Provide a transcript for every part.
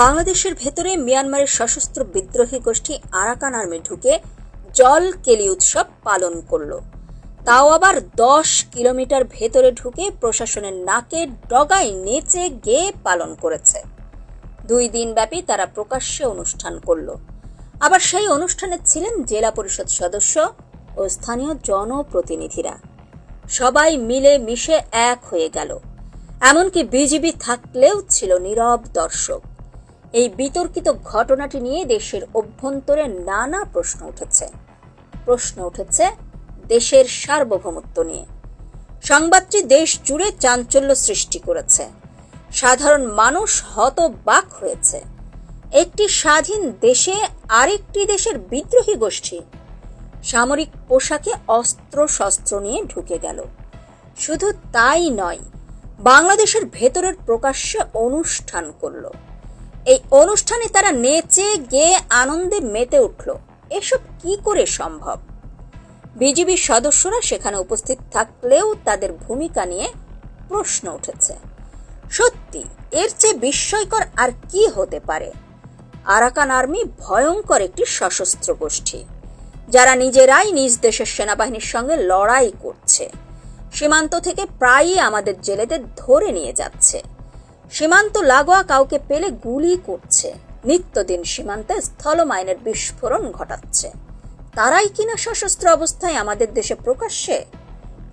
বাংলাদেশের ভেতরে মিয়ানমারের সশস্ত্র বিদ্রোহী গোষ্ঠী আরাকান আর্মি ঢুকে জল কেলি উৎসব পালন করল। তাও আবার দশ কিলোমিটার ভেতরে ঢুকে প্রশাসনের নাকে ডগায় নেচে গেয়ে পালন করেছে। দুই দিনব্যাপী তারা প্রকাশ্যে অনুষ্ঠান করল। আবার সেই অনুষ্ঠানে ছিলেন জেলা পরিষদ সদস্য ও স্থানীয় জনপ্রতিনিধিরা। সবাই মিলে মিশে এক হয়ে গেল। এমনকি বিজিবি থাকলেও ছিল নীরব দর্শক। এই বিতর্কিত ঘটনাটি নিয়ে দেশের অভ্যন্তরে নানা প্রশ্ন উঠেছে। প্রশ্ন উঠেছে দেশের সার্বভৌমত্ব নিয়ে। সংবাদটি দেশ জুড়ে চাঞ্চল্য সৃষ্টি করেছে। সাধারণ মানুষ হতবাক হয়েছে। একটি স্বাধীন দেশে আরেকটি দেশের বিদ্রোহী গোষ্ঠী সামরিক পোশাকে অস্ত্র শস্ত্র নিয়ে ঢুকে গেল। শুধু তাই নয়, বাংলাদেশের ভেতরের প্রকাশ্যে অনুষ্ঠান করল। এই অনুষ্ঠানে তারা নেচে, গেয়ে, আনন্দে মেতে উঠল। এসব কি করে সম্ভব? বিজিবির সদস্যরা সেখানে উপস্থিত থাকলেও তাদের ভূমিকা নিয়ে প্রশ্ন উঠেছে। সত্যি, এর চেয়ে বিস্ময়কর আর কি হতে পারে? আরাকান আর্মি ভয়ঙ্কর একটি সশস্ত্র গোষ্ঠী, যারা নিজেরাই নিজ দেশের সেনাবাহিনীর সঙ্গে লড়াই করছে। সীমান্ত থেকে প্রায়ই আমাদের জেলেদের ধরে নিয়ে যাচ্ছে। সীমান্ত লাগোয়া কাউকে পেলে গুলি করছে। নিত্যদিন সীমান্তে স্থলমাইনের বিস্ফোরণ ঘটাচ্ছে। তারাই কিনা সশস্ত্র অবস্থায় আমাদের দেশে প্রকাশ্যে?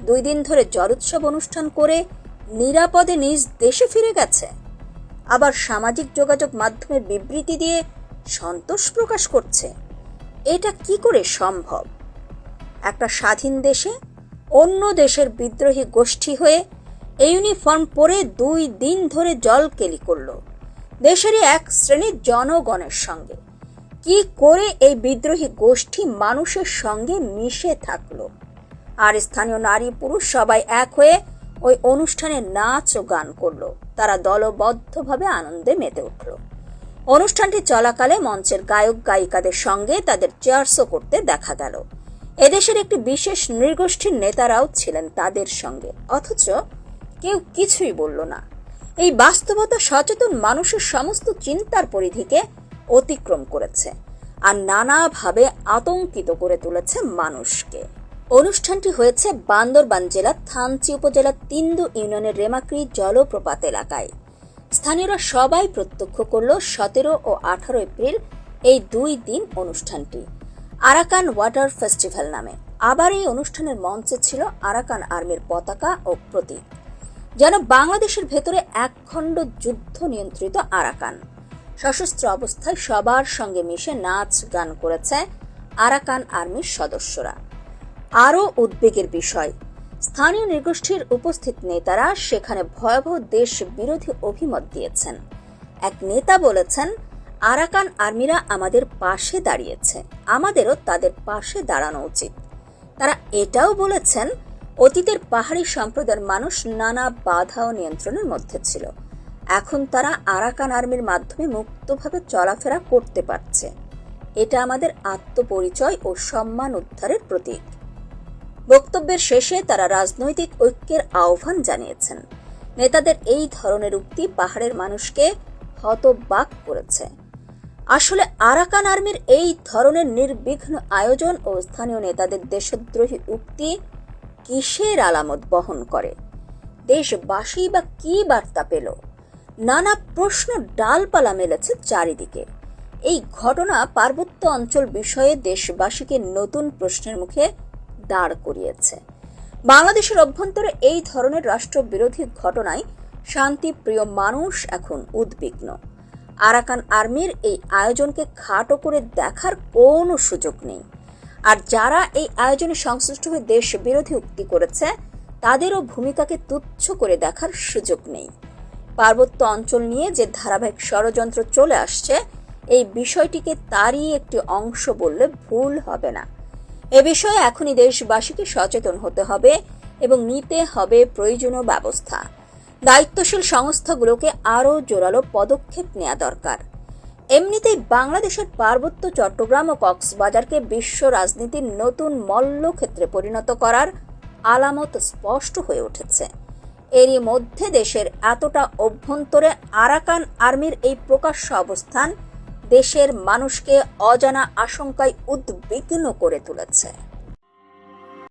দুই দিন ধরে জলোৎসব অনুষ্ঠান করে নিরাপদে নিজ দেশে ফিরে গেছে। আবার সামাজিক যোগাযোগ মাধ্যমে বিবৃতি দিয়ে সন্তোষ প্রকাশ করছে। এটা কি করে সম্ভব? একটা স্বাধীন দেশে অন্য দেশের বিদ্রোহী গোষ্ঠী হয়ে ইউনিফর্ম পরে দুই দিন ধরে জলকেলি করল। দেশেরই এক শ্রেণির জনগণের সঙ্গে। কি করে এই বিদ্রোহী গোষ্ঠী মানুষের সঙ্গে মিশে থাকল? আর স্থানীয় নারী পুরুষ সবাই এক হয়ে ওই অনুষ্ঠানে নাচ ও গান করল। তারা দলবদ্ধভাবে আনন্দে মেতে উঠল। অনুষ্ঠানটি চলাকালে মঞ্চের গায়ক গায়িকাদের সঙ্গে তাদের চেয়ারসও করতে দেখা গেল। এদেশের একটি বিশেষ নৃগোষ্ঠীর নেতারাও ছিলেন তাদের সঙ্গে। অথচ কেউ কিছুই বলল না। এই বাস্তবতা সচেতন মানুষের সমস্ত চিন্তার পরিধিকে অতিক্রম করেছে আর নানাভাবে আতঙ্কিত করে তুলেছে মানুষকে। অনুষ্ঠানটি হয়েছে বান্দরবান জেলার থানচি উপজেলার তিন্দু ইউনিয়নের রেমাক্রি জলপ্রপাত এলাকায়। স্থানীয়রা সবাই প্রত্যক্ষ করল সতেরো ও আঠারো এপ্রিল এই দুই দিন অনুষ্ঠানটি। আরাকান ওয়াটার ফেস্টিভ্যাল নামে। আবার এই অনুষ্ঠানের মঞ্চে ছিল আরাকান আর্মির পতাকা ও প্রতীক। যেন বাংলাদেশের ভেতরে একখণ্ড যুদ্ধ নিয়ন্ত্রিত আরাকান। সশস্ত্র অবস্থায় সবার সঙ্গে মিশে নাচ গান করেছে আরাকান আর্মির সদস্যরা। আরও উদ্বেগের বিষয়, স্থানীয় নৃগোষ্ঠীর উপস্থিত নেতারা সেখানে ভয়াবহ দেশ বিরোধী অভিমত দিয়েছেন। এক নেতা বলেছেন, আরাকান আর্মিরা আমাদের পাশে দাঁড়িয়েছে, আমাদেরও তাদের পাশে দাঁড়ানো উচিত। তারা এটাও বলেছেন অতীতের পাহাড়ি সম্প্রদায়ের মানুষ নানা বাধা ও নিয়ন্ত্রণের মধ্যে ছিল। এখন তারা আরাকান আর্মির মাধ্যমে মুক্তভাবে চলাফেরা করতে পারছে। এটা আমাদের আত্মপরিচয় ও সম্মান উদ্ধারের প্রতীক। বক্তব্যের শেষে তারা রাজনৈতিক ঐক্যের আহ্বান জানিয়েছেন। নেতাদের এই ধরনের উক্তি পাহাড়ের মানুষকে হতবাক করেছে। আসলে আরাকান আর্মির এই ধরনের নির্বিঘ্ন আয়োজন ও স্থানীয় নেতাদের দেশদ্রোহী উক্তি কিসের আলামত বহন করে? দেশবাসী বা কি বার্তা পেল? নানা প্রশ্ন ডালপালা মেলেছে চারিদিকে। এই ঘটনা পার্বত্য অঞ্চল বিষয়ে দেশবাসীকে নতুন প্রশ্নের মুখে দাঁড় করিয়েছে। বাংলাদেশের অভ্যন্তরে এই ধরনের রাষ্ট্রবিরোধী ঘটনায় শান্তিপ্রিয় মানুষ এখন উদ্বিগ্ন। আরাকান আর্মির এই আয়োজনকে খাটো করে দেখার কোনো সুযোগ নেই। আর যারা এই আয়োজনে সংশ্লিষ্ট হয়ে দেশ বিরোধী উক্তি করেছে, তাদেরও ভূমিকাকে তুচ্ছ করে দেখার সুযোগ নেই। পার্বত্য অঞ্চল নিয়ে যে ধারাবাহিক ষড়যন্ত্র চলে আসছে, এই বিষয়টিকে তারই একটি অংশ বললে ভুল হবে না। এ বিষয়ে এখনই দেশবাসীকে সচেতন হতে হবে এবং নিতে হবে প্রয়োজনীয় ব্যবস্থা। দায়িত্বশীল সংস্থাগুলোকে আরও জোরালো পদক্ষেপ নেওয়া দরকার। এমনিতেই বাংলাদেশের পার্বত্য চট্টগ্রাম ও কক্সবাজারকে বিশ্ব রাজনীতির নতুন মল্লক্ষেত্রে পরিণত করার আলামত স্পষ্ট হয়ে উঠেছে। এরই মধ্যে দেশের এতটা অভ্যন্তরে আরাকান আর্মির এই প্রকাশ্য অবস্থান দেশের মানুষকে অজানা আশঙ্কায় উদ্বিগ্ন করে তুলেছে।